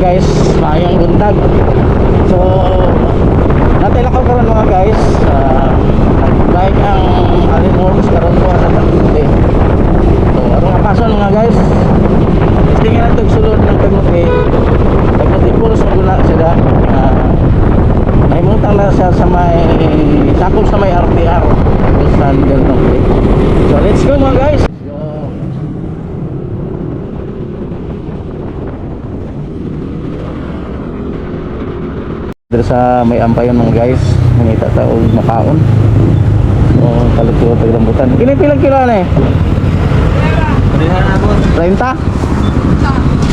guys, mayang buntag. So, natin ako karon mga guys. Uh, Nag-bike ang Alin Worms karon ko sa Tagumpay. So, ang mga kason mga guys. Tingnan natin sulod ng Tagumpay. Tagumpay puro sa gula sila. Uh, Nahimutang na siya sa may sakop sa may RTR. San Del Norte. So, let's go mga guys. So, Dito sa may ampayon mga guys, nangita ta og makaon. So, kalit ko pagrambutan. Kini pilang kilo na eh? Parihan na po. 30?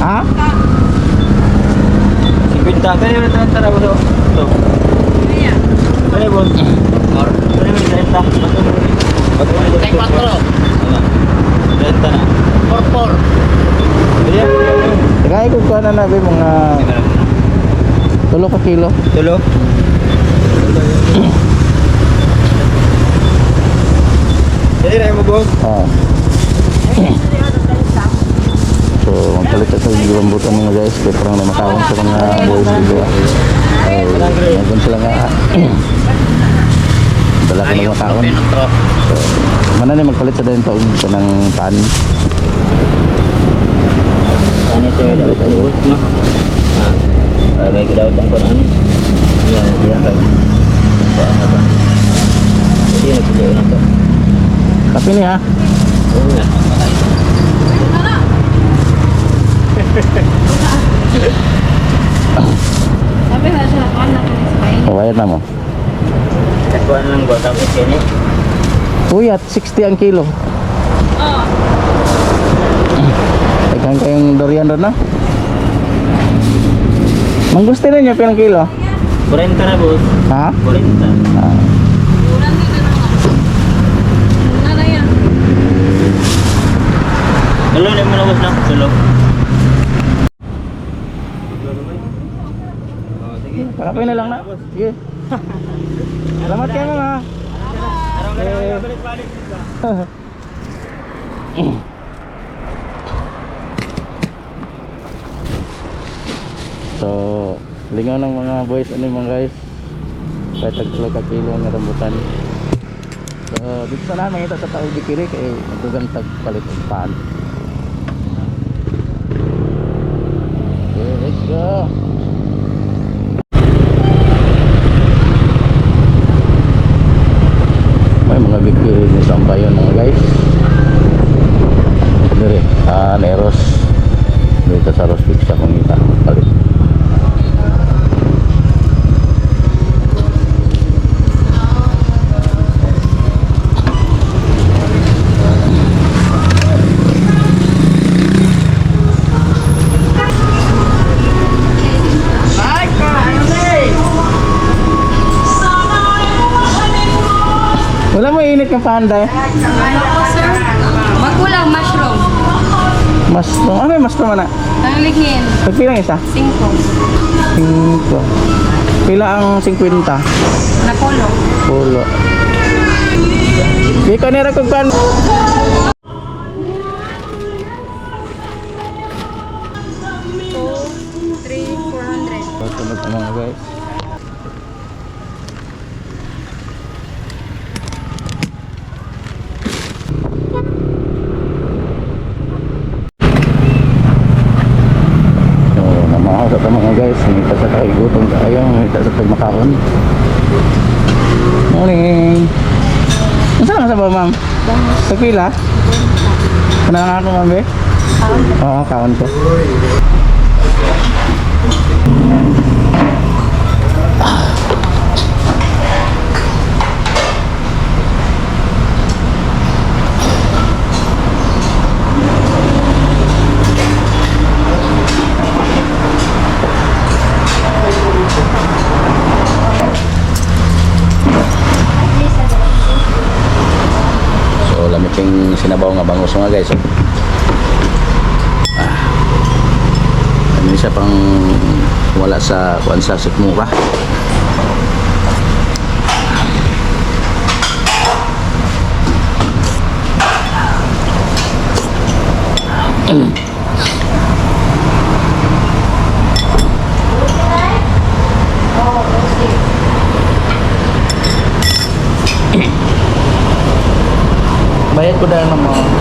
Ha? 50. Kaya yung natin tara po to. Ito. Kaya po. Or, kaya yung 30. Bato mo. Kay 4. 30 na. Porpor. Kaya po. Tagay ko ko na nabi mga tulo ka kilo. Tulo. Jadi na mo boss. Oh. So, magpalit sa yung rambutan mga guys. Kaya parang na makaon sa mga boys dito. Ay, nandun sila nga. Dala ko ng makaon. So, mana ni magpalit sa din taong sa ng pan. Ano ito yung dapat ang no? Ah, may kidawat ang kono ano? Yan, yan kay. So, ano ba? Hindi na pili na to. Kape ni ha. Oo nga. Sabi nga siya, anak ko sa kain. Bayad na mo. Kakuan lang ba tapos yan eh? Uyat, 60 ang kilo. Oo. Tagkan kayong durian doon na. Manggusti na niya pinang kilo. 40 na boss. Ha? 40. Ah, din na naman. Wala na yan. Dalo na mo na boss na. Dalo. kape na lang na. Sige. Salamat kayo mga. Eh, So, lingaw ng mga boys ano mga guys. Kahit tagtulo ka kilo ang rambutan. So, dito sa namin ito sa tao di kiri kay magdugang tagpalit ng pan. Okay, let's go. May mga bikiri ni Sampayon mga guys. Dire, ah, Neros. Dito sa Rosvik sa Kungita. Palit. Wala mo init ng panda eh. Ano po, sir? Magulang mushroom. Mushroom. Ano yung mushroom na? Tanglingin. Pagpilang isa? Cinco. 5. Pila ang 50? Napolo. Pulo. Di ka nira kung pan. Pila? Kana nga ako ma'am eh? Oo, kaon ko. Quezon ah, ano siya pang wala sa kuan sa sikmura. Bayad ko dahil ng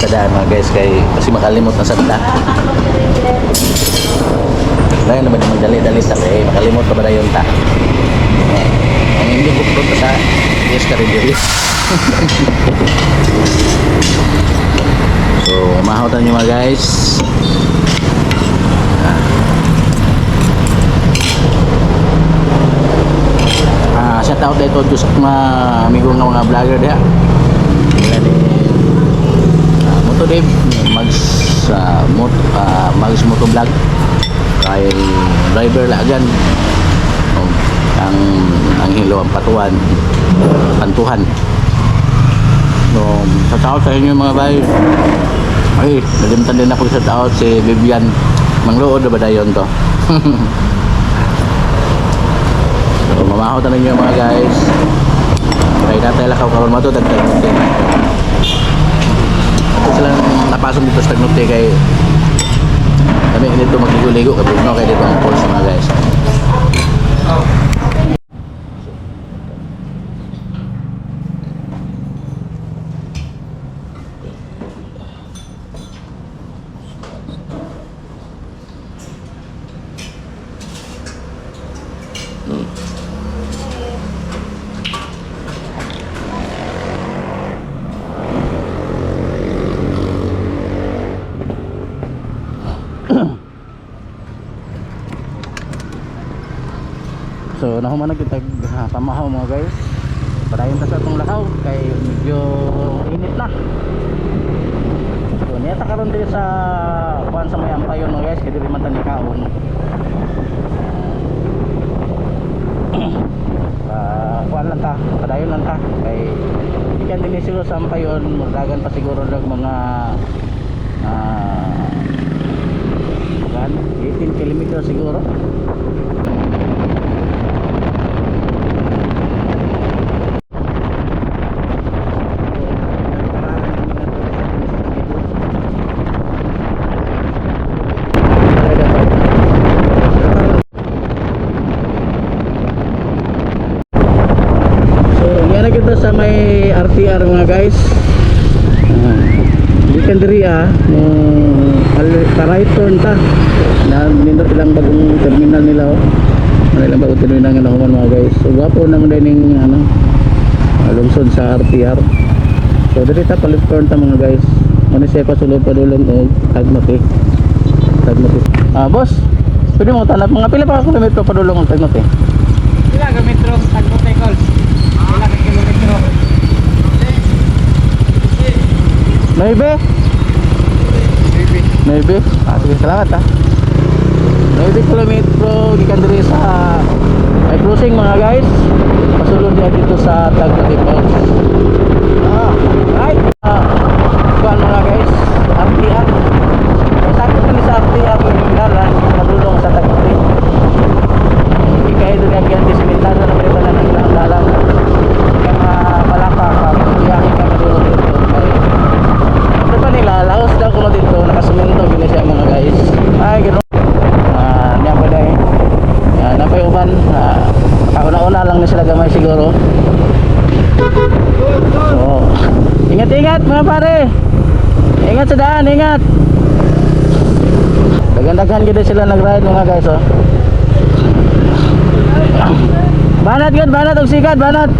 Bayad ka dahil mga guys kay kasi makalimot na sa ta. Dahil naman yung dali-dali sa kay makalimot ka ba na yun ta. Ang hindi ko punta sa yes ka rin diri. so, mahotan nyo mga guys. Ah, shout out dito Diyos mga amigo ng mga vlogger diha. Dave, Mags uh, mot, ah, Mags Moto Vlog. Kay driver lagan oh, ang ang hilo ang patuan. Pantuhan. So sa tao sa inyo mga bay ay nalimtan din ako sa tao si Vivian mangluod na ba dayon to? So mamahaw tanin nyo mga guys. Kaya natay lakaw karon mato dagdag napasok dito sa Tagnuti kay kami dito magligo-ligo kay no kay dito ang pulse mga guys So nahuman na kita ha, pamahaw mga guys. Padayon ta sa atong lakaw kay medyo init na. So niya karon diri sa kuan sa may ampayon mga guys kay diri man ta ni kaon. Ah, lang ta, padayon lang ta kay ikan din siguro sa ampayon, murdagan pa siguro dag mga ah kan 18 kilometer siguro. So, yan na kita sa may RTR mga guys. Ah, Ah, no right turn ta. Na nindot ilang bagong terminal nila oh. Ano ilang bagong terminal nga nakuman mga guys. So, gwapo naman din yung ano, lungsod sa RTR. So, diri ta palit turn ta mga guys. Ano siya pa sulod pa dulong o tagmati. Tagmati. Ah, boss. Pwede mo tanap mga pila pa kilometro pa dulong ang tagmati. Sila ka metro, tagpo tayo Sila ka kilometro. Maybe. Maybe. Ah, sige, salamat ah. Maybe kilometro gikan diri sa may cruising mga guys. Pasulod niya dito sa Falls. Ah, right. Ah, kuan mga guys, RTR. May sakit kami sa RTR yung dalan, madulong sa Tagmati. Hindi kayo doon yung ganti simentado na may balan ng dalan. Kaya mga palaka, biyahe ka madulong dito. Kaya ano ba nila? Laos daw kuno dito, nakasemento gina siya mga guys. Ay, gano'n. Ah, niya pa dahil. Ah, napay uban. Ah, kauna-una lang na sila gamay siguro. So, ingat-ingat mga pare. Ingat sa daan, ingat. Dagan-dagan gid sila nag-ride mga guys, oh. Banat gud, banat og sikat, banat.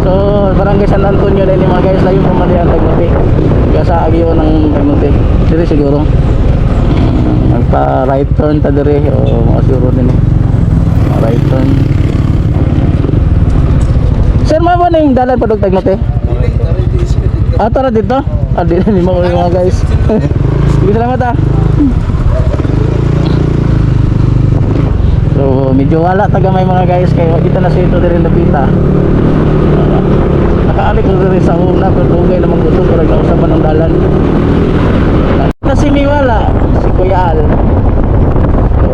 So, barangay San Antonio din mga guys, layo pa mali ang Tagmuti. Sa agyo ng Tagmuti. Diri siguro. Magpa right turn ta diri o mga siguro din eh. Right turn. Sir, mo ba ning dalan pa dog Tagmuti? Ah, tara dito. Ah, di ni mo mga guys. Sige, salamat ah. So, medyo wala taga may mga guys kay kita na sa ito diri napita. Nakaalik ko rin sa una pero dugay namang gusto pero nausapan ng dalan. Na si Miwala, si Kuya Al. So,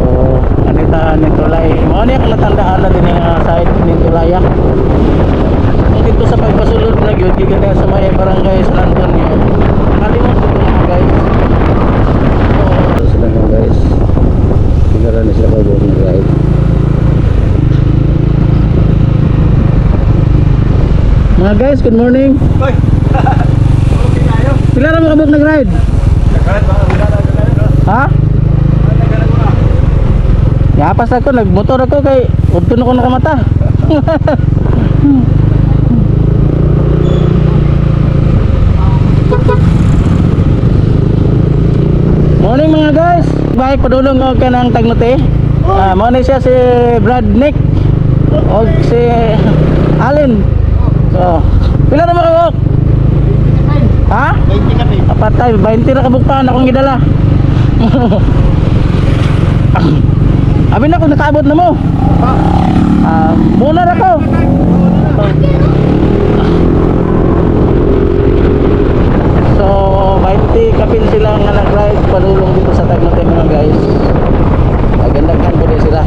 anita ni Tulay. Mo ni ang natandaan na din yung uh, side ni Tulaya. Dito sa pagpasulod na gyud gikan na sa may barangay San Antonio. Kalimot ko mga guys. So, sila nga guys. Tingnan na sila pag ride. Mga guys, good morning. Pila na mo kabog nag-ride? Ha? Yapas ako, nagmotor ako kay Udto na ko nakamata. Morning mga guys. Balik padulong og kanang tagnote. Ah, mo ni siya si Brad Nick og si Allen. So, pila na makawak? Ha? 20 kami. Apatay, 20 na kabuktaan akong gidala. Abi na kung nakaabot na mo. Ah, muna na ko. So, 20 kapin sila nga nag-ride padulong dito sa Tagnote mga guys. Magandaghan po din sila.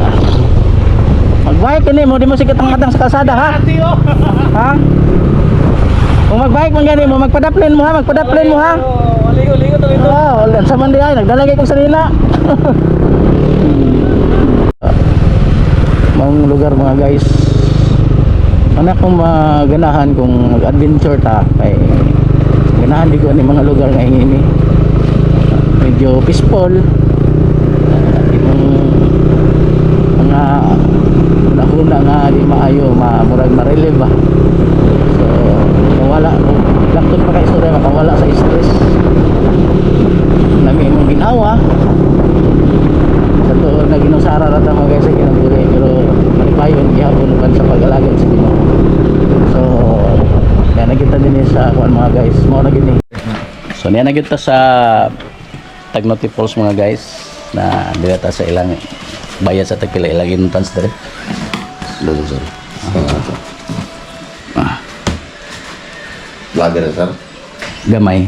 Ah. Magbike kini mo di mo sikat ang matang sa kalsada ha. Ha? Kung magbike man gani mo magpadaplin mo ha, magpadaplin mo ha. Ligo-ligo to ito. Oo, oh, sa man di ay nagdalagay kong salina. Mga lugar mga guys. Mana kung maganahan kung mag-adventure ta kay ganahan di ko ni mga lugar nga ini. Medyo peaceful. Ah, Itong mga maayo, ma murag ma-relieve ba. So, mawala laktod pa kay istorya makawala sa stress nami mong ginawa sa to na ginusara rata mga guys sa ginaguli pero malipayon gihapon pan sa pag-alagad sa Ginoo so kaya nakita din sa kuan mga guys mo na gini so niya nakita sa Tagnote Falls mga guys na direta sa ilang bayad sa tagpila ilang entrance dire Doon, sir. Vlogger, sir. gamay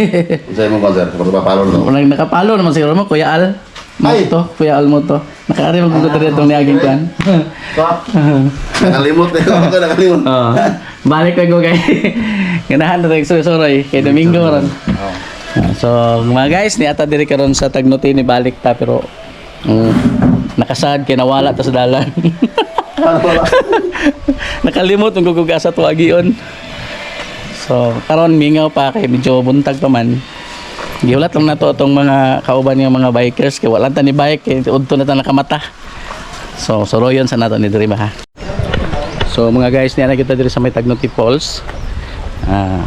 Sa'yo mo ba, sir? Kapag mapalo na. Walang nakapalo naman siguro mo, Kuya Al. Mo Ay! to, Kuya Al mo to. Nakaari mo kung dito itong niaging kan. Nakalimot na yun. Ako nakalimot. Oo. Balik ko kay ganahan na tayo suroy kay Domingo ron. Ah, So, mga guys, ni ata diri karon sa Tagnote ni balik ta pero mm, nakasad kay nawala ta sa dalan. Nakalimot ang guguga sa tuwagion. So, karon mingaw pa kay medyo buntag pa man. Giulat lang na to itong mga kauban yung mga bikers kay wala ta ni bike kay udto na ta nakamata. So, soroyon sa nato ni diri ba ha. So mga guys, niya kita diri sa may Tagnote Falls. Ah,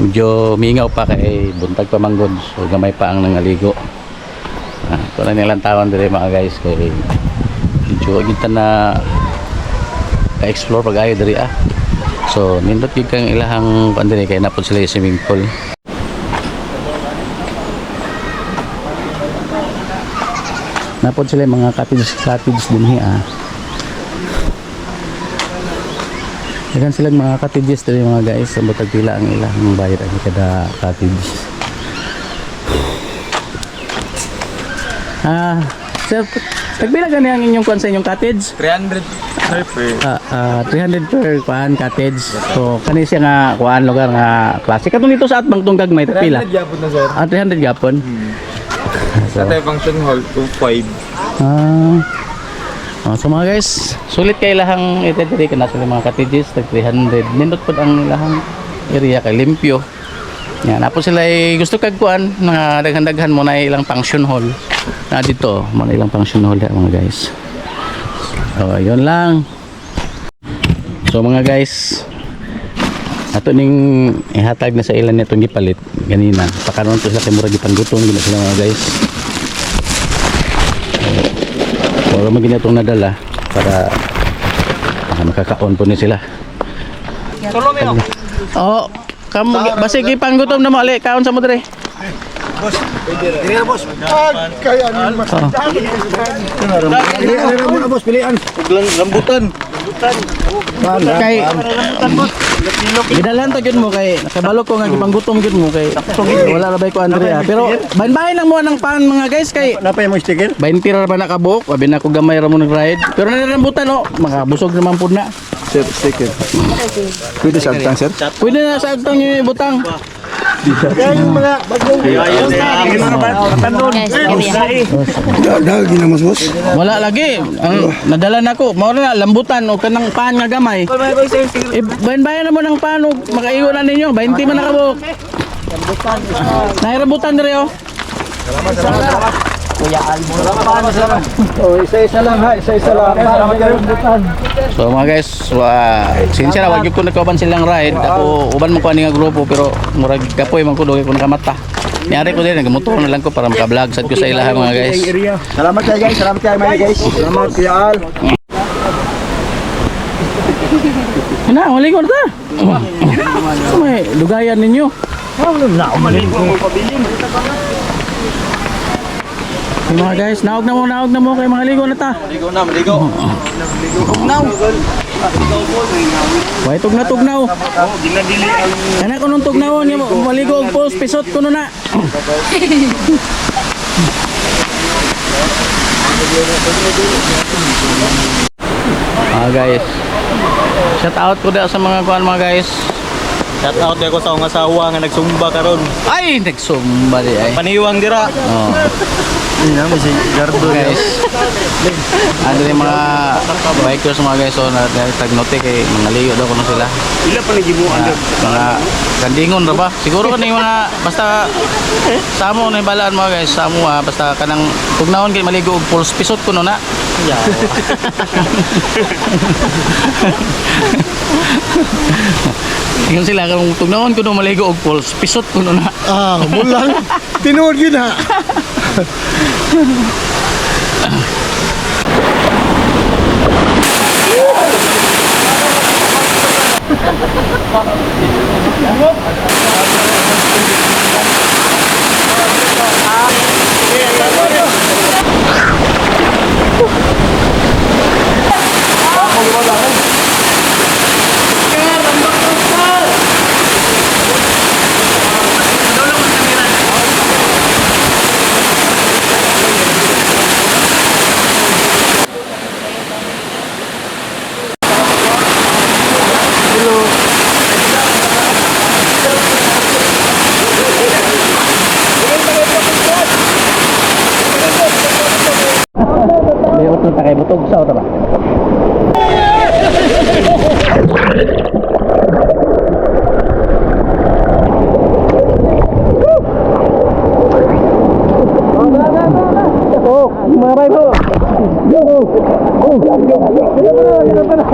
medyo mingaw pa kay buntag pa manggod. So gamay pa ang nangaligo. Ah, ito na nilang tawon diri mga guys kay medyo kita na ka-explore pag ayo diri ah. So nindot gyud kang ilahang kuan diri kay napod sila yung swimming pool. Napod sila yung mga cottage cottage din hi ah. Dagan silang mga cottages diri mga guys, sa butag pila ang ilang bayad ang kada cottage. Ah, sir, tagpila gani ang inyong kwan sa inyong cottage? 300 sir per. Ah, ah, 300 per kwan cottage. So kani siya nga kuan lugar nga klase. Katong dito sa atbang tong gagmay tagpila. 300 yapon na sir. Ah, 300 gapon. Sa tayo function hall, 25. Ah. Oh, so mga guys, sulit kay lahang ito diri kana sa mga cottages tag 300. Nindot pod ang lahang area kay limpyo. Yan, apo sila ay gusto kag kuan mga daghan-daghan mo na ilang function hall. Na dito, mo na ilang function hall ya, mga guys. So, yun lang. So mga guys, ato ning ihatag na sa ilan nitong gipalit ganina. Pakaron to sila kay murag gipanggutom gina sila mga guys. Wala mo ginatong nadala para ah, makakaon po ni sila. Solo mo Oo. Kam basi panggutom na mo ali kaon sa mo dire. Hindi na boss. Kaya ano mas. Oo. Pilihan na muna boss, pilihan. Rambutan. Kay Gidalan to gyud mo kay nakabalo ko nga gipanggutom gyud mo kay wala ra bay ko Andrea. Pero bahin lang mo ng pan mga guys kay Napay mo sticker? 20 ra ba nakabuk, abi na ko gamay ra mo nag-ride. Pero nanarambutan no, makabusog naman pud na. Sir, sticker. Pwede sa agtang, sir? Pwede na sa agtang yung ibutang. Dagi na mas boss. Wala lagi. Ang nadala na ko, mao na lambutan o kanang paan nga gamay. Eh, bayan-bayan na mo ng paan og makaigo na ninyo. 20 man nakabuk. Nahirabutan dire oh. Oh, isa-isa lang ha, isa-isa lang. Salamat kayo. So mga guys, wa sinsya na wag ko nagkaban silang ride. Ako uban mo ko ani nga grupo pero murag kapoy man ko dugay ko nakamata. Nyari ko din nagamotor na lang ko para maka-vlog sad ko sa ilaha mga guys. Salamat kayo guys, salamat kayo mga guys. Salamat kuya Al. Ana, wali ko na ta. Ano may lugayan ninyo? Yung mga guys, naog na mo, naog na mo kay mga ligo na ta. Maligo na, maligo. Tugnaw. Way tugna tugnaw. Kana ko nung tugnawon niya maligo og post pisot kuno na. Ah guys. Shout out ko da sa mga kuan mga guys. Shout out ko sa akong asawa nga nagsumba karon. Ay, nagsumba di ay. Paniwang dira. Oh. Ina mo si Gardo guys. Ano yung mga bikers mga guys so na tagnote kay mga ligo daw kuno sila. Ila pa nagibuan mga, mga kandingon ra ba? Siguro kan yung mga basta samo na yung balaan mga guys, samo ah, basta kanang tugnaon kay maligo og pulse pisot kuno na. Ingon sila kung tugnaon kuno maligo og pulse pisot kuno na. Ah, bulan. Tinuod yun ha. Di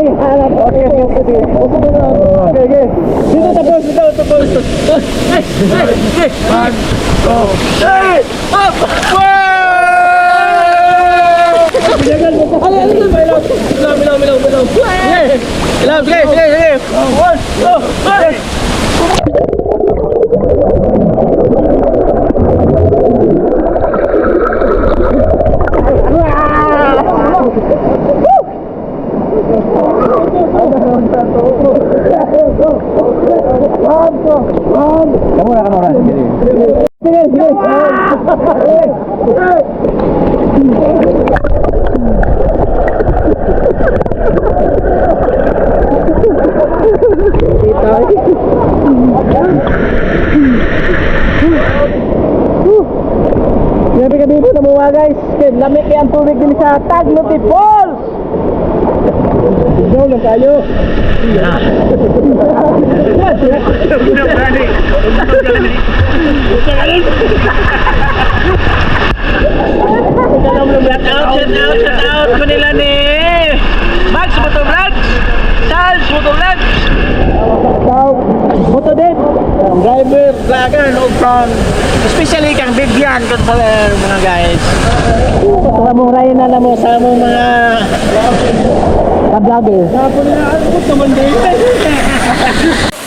Okay, okay. Dito tapos, dito tapos. Ay, ay, ay. One, two! Up! Wow! Bilagan mo. Ay, ay, ay, bilaw. Bilaw, bilaw, bilaw, bilaw. Bilaw, sige. One, two, three. Kamu na, kamu na. Sige, sige. Grabe ka dito na mga guys. Lamig kaya ang tubig din sa Tagluti Falls. Ikaw lang tayo. Shout out, shout out, shout out ko nila ni Max Moto Moto din. Driver, vlogger, no from especially kang bigyan ko sa mga guys. Sa mong na na mo sa mong mga ka-vlogger. Tapos na ako naman